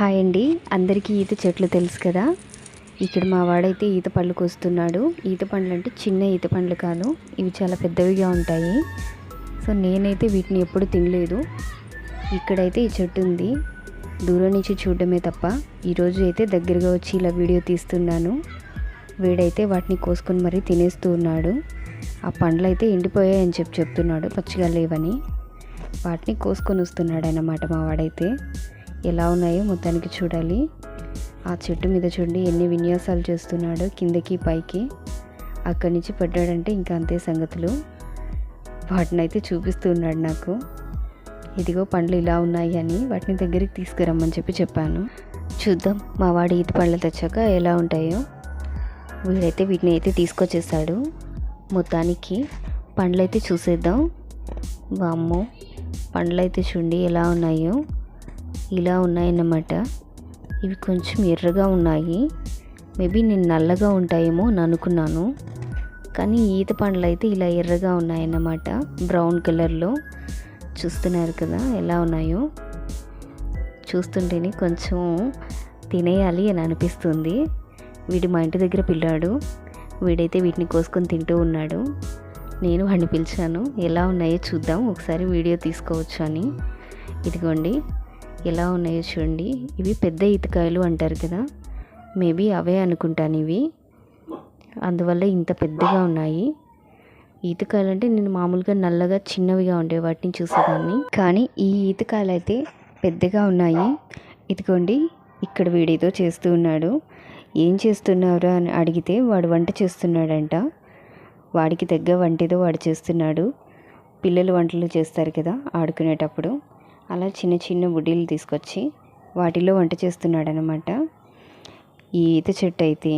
Hi అండి. అందరికీ ఈత చెట్లు తెలుసు కదా. ఇక్కడ మా వాడైతే ఈత పళ్ళు కోస్తున్నాడు. ఈత పండ్లు అంటే చిన్న ఈత పండ్లు కాదు. ఇవి చాలా పెద్దవిగా ఉంటాయి. సో నేనైతే వీటిని ఎప్పుడు తినలేదు. ఇక్కడైతే ఈ చెట్టు ఉంది. దూరం నుంచి చూడడమే తప్ప ఈరోజు అయితే దగ్గరగా వచ్చి ఇలా వీడియో తీస్తున్నాను. వీడైతే వాటిని కోసుకొని మరీ తినేస్తూ ఉన్నాడు. ఆ పండ్లు అయితే ఎండిపోయాయని చెప్పి చెప్తున్నాడు. పచ్చిగా లేవని. వాటిని కోసుకొని వస్తున్నాడు అన్నమాట మా వాడైతే. ఎలా ఉన్నాయో మొత్తానికి చూడాలి. ఆ చెట్టు మీద చూడండి ఎన్ని విన్యాసాలు చేస్తున్నాడో కిందకి పైకి. అక్కడి నుంచి పడ్డాడంటే ఇంకా అంతే సంగతులు. వాటిని అయితే చూపిస్తూ ఉన్నాడు నాకు. ఇదిగో పండ్లు ఇలా ఉన్నాయి అని వాటిని దగ్గరికి తీసుకురమ్మని చెప్పి చెప్పాను. చూద్దాం మా వాడి ఈత పండ్లు తెచ్చాక ఎలా ఉంటాయో. వీడైతే వీటిని అయితే తీసుకొచ్చేసాడు మొత్తానికి పండ్లు అయితే చూసేద్దాం. వామ్మో పండ్లు అయితే చూడండి ఎలా ఉన్నాయో. ఇలా ఉన్నాయన్నమాట. ఇవి కొంచెం ఎర్రగా ఉన్నాయి. మేబీ నేను నల్లగా ఉంటాయేమో అని అనుకున్నాను. కానీ ఈత పండ్లు అయితే ఇలా ఎర్రగా ఉన్నాయన్నమాట. బ్రౌన్ కలర్లో. చూస్తున్నారు కదా ఎలా ఉన్నాయో. చూస్తుంటేనే కొంచెం తినేయాలి అని అనిపిస్తుంది. వీడు మా ఇంటి దగ్గర పిల్లాడు. వీడైతే వీటిని కోసుకొని తింటూ ఉన్నాడు. నేను వాడిని పిలిచాను. ఎలా ఉన్నాయో చూద్దాం. ఒకసారి వీడియో తీసుకోవచ్చు అని. ఇదిగోండి. ఎలా ఉన్నాయో చూడండి. ఇవి పెద్ద ఈతకాయలు అంటారు కదా. మేబీ అవే అనుకుంటాను ఇవి. అందువల్ల ఇంత పెద్దగా ఉన్నాయి. ఈతకాయలు అంటే నేను మామూలుగా నల్లగా చిన్నవిగా ఉండే వాటిని చూసేదాన్ని. కానీ ఈ ఈతకాయలు అయితే పెద్దగా ఉన్నాయి. ఇదిగోండి ఇక్కడ వీడేదో చేస్తూ ఉన్నాడు. ఏం చేస్తున్నారు అని అడిగితే వాడు వంట చేస్తున్నాడంట. వాడికి తగ్గ వంట ఏదో వాడు చేస్తున్నాడు. పిల్లలు వంటలు చేస్తారు కదా ఆడుకునేటప్పుడు. అలా చిన్న చిన్న బుడ్డీలు తీసుకొచ్చి వాటిలో వంట చేస్తున్నాడనమాట ఈ ఈత చెట్టు అయితే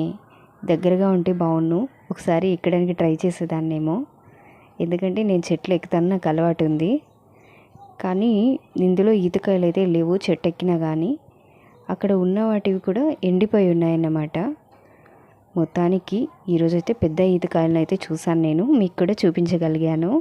దగ్గరగా ఉంటే బాగుండు ఒకసారి ఎక్కడానికి ట్రై చేసేదాన్నేమో. ఎందుకంటే నేను చెట్లు ఎక్కుతాను నాకు అలవాటు ఉంది. కానీ ఇందులో ఈతకాయలు అయితే లేవు చెట్టు ఎక్కినా కానీ అక్కడ ఉన్న వాటివి కూడా ఎండిపోయి ఉన్నాయన్నమాట. మొత్తానికి ఈరోజైతే పెద్ద ఈతకాయలను అయితే చూశాను నేను. మీకు కూడా చూపించగలిగాను.